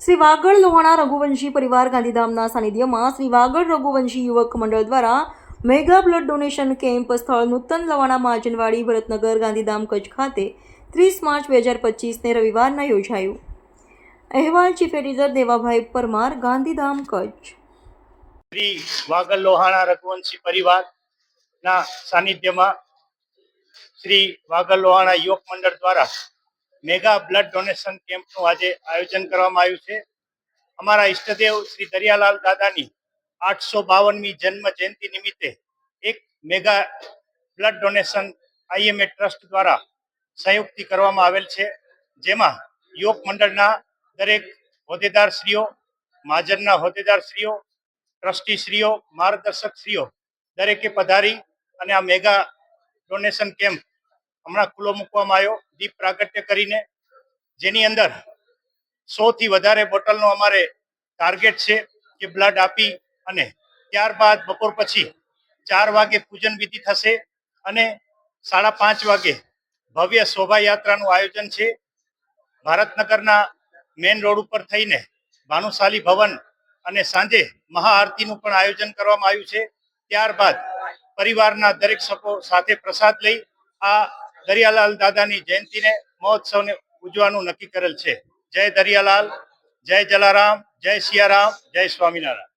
શ્રી વાગડ લોહાણા રઘુવંશી પરિવાર ગાંધીધામના સાનિધ્યમાં શ્રી વાગડ રઘુવંશી યુવક મંડળ દ્વારા મેગા બ્લડ ડોનેશન કેમ્પ સ્થળ નૂતન લવાણા માજનવાડી ભરતનગર ગાંધીધામ કચ્છ ખાતે ત્રીસ માર્ચ બે હજાર પચીસને રવિવારના યોજાયું. અહેવાલ ચીફ એડિટર દેવાભાઈ પરમાર, ગાંધીધામ કચ્છ. શ્રી વાગલ લોહાણા રઘુવંશી પરિવારના સાનિધ્યમાં શ્રી વાગલ લોહાણા યુવક મંડળ દ્વારા મેગા બ્લડ ડોનેશન કેમ્પનું આજે આયોજન કરવામાં આવ્યું છે. અમારા ઈષ્ટદેવ શ્રી દરિયાલાલ દાદાની આઠસો બાવનમી જન્મ જયંતિ નિમિત્તે એક mega blood donation IMA trust દ્વારા સંયુક્તિ કરવામાં આવેલ છે. જેમાં યોગ મંડળના દરેક હોદ્દેદારશ્રીઓ મહાજનના હોદ્દેદારશ્રીઓ, ટ્રસ્ટીશ્રીઓ, માર્ગદર્શકશ્રીઓ દરેકે પધારી અને આ મેગા ડોનેશન કેમ્પ હમણાં ખુલ્લો મૂકવામાં આવ્યો. દીપ પ્રાગટ્ય કરીને જેની અંદર સો થી વધારે બોટલનો અમારે ટાર્ગેટ છે કે બ્લડ આપી અને ત્યારબાદ બપોર પછી ચાર વાગે પૂજન વિધિ થશે અને સાડા પાંચ વાગે ભવ્ય શોભાયાત્રાનું આયોજન છે. ભારતનગરના મેન રોડ ઉપર થઈને ભાનુશાલી ભવન અને સાંજે મહાઆરતીનું પણ આયોજન કરવામાં આવ્યું છે. ત્યારબાદ પરિવારના દરેક સભ્યો સાથે પ્રસાદ લઈ આ દરિયાલાલ દાદાની જયંતિને મહોત્સવને ઉજવાનું નક્કી કરેલ છે. જય દરિયાલાલ, જય જલારામ, જય સિયારામ જય સ્વામિનારાયણ.